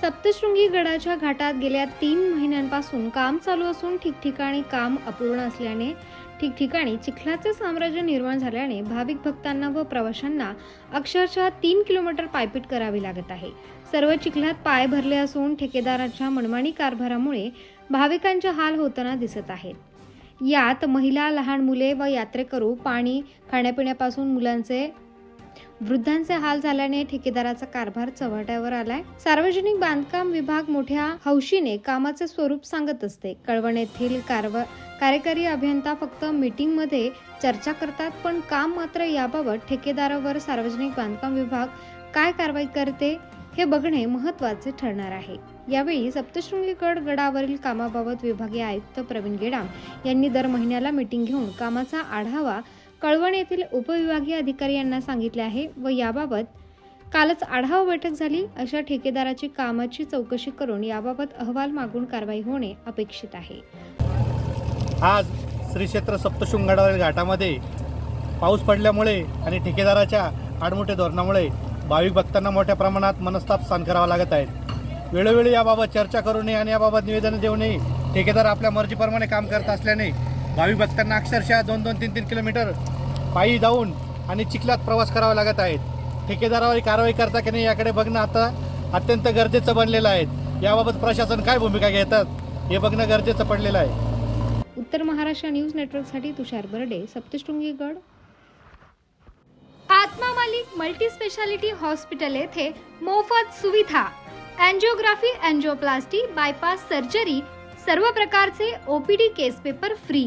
सप्तशृंगी गडाच्या घाटात गेल्या तीन महिन्यांपासून काम चालू असून ठिकठिकाणी काम अपूर्ण असल्याने ठिकठिकाणी चिखलाचे साम्राज्य निर्माण झाल्याने भाविक भक्तांना व प्रवाशांना अक्षरशः तीन किलोमीटर पायपीट करावी लागत आहे. सर्व चिखलात पाय भरले असून ठेकेदाराच्या मनमानी कारभारामुळे भाविकांचे हाल होताना दिसत आहेत. यात महिला लहान मुले व यात्रेकरू पाणी खाण्यापिण्यापासून मुलांचे वृद्धांचे हाल झाल्याने ठेकेदाराचा कारभार चव्हाट्यावर आलाय. सार्वजनिक बांधकाम विभाग मोठ्या हौशीने कामाचे स्वरूप सांगत असते. कळवण येथील कारवा कार्यकारी अभियंता फक्त मीटिंगमध्ये चर्चा करतात पण काम मात्र याबाबत ठेकेदारावर सार्वजनिक बांधकाम विभाग काय कारवाई करते हे बघणे महत्त्वाचे ठरणार आहे. यावेळी सप्तशृंगीगड गडावरील कामाबाबत विभागीय आयुक्त प्रवीण गेडाम यांनी दर महिन्याला मीटिंग घेऊन कामाचा आढावा कळवण येथील उपविभागीय अधिकारी यांना सांगितले आहे व याबाबत कालच आढावा बैठक झाली. अशा ठेकेदाराची कामाची चौकशी करून याबाबत अहवाल मागून कारवाई होणे अपेक्षित आहे. आज श्री क्षेत्र सप्तशृंगाडावरील घाटामध्ये पाऊस पडल्यामुळे आणि ठेकेदाराच्या आडमोठ्या धोरणामुळे भाविक भक्तांना मोठ्या प्रमाणात मनस्ताप सहन करावा लागत आहे. वेळोवेळी याबाबत चर्चा करू नये आणि याबाबत निवेदन देऊ नये. ठेकेदार आपल्या मर्जीप्रमाणे काम करत असल्याने भाविक भक्तांना अक्षरशः दोन दोन तीन तीन किलोमीटर पायी जाऊन आणि चिखलात प्रवास करावा लागत आहेत. ठेकेदारावर कारवाई करता की नाही याकडे बघणं आता अत्यंत गरजेचं बनलेलं आहे. याबाबत प्रशासन काय भूमिका घेतात हे बघणं गरजेचं पडलेलं आहे. उत्तर महाराष्ट्र न्यूज नेटवर्कसाठी तुषार बर्डे सप्तशृंगी गड आत्मा मालिक मल्टी स्पेशालिटी हॉस्पिटल येथे मोफत सुविधा. अँजिओग्राफी अँजिओप्लास्टी बायपास सर्जरी सर्व प्रकारचे OPD case paper free.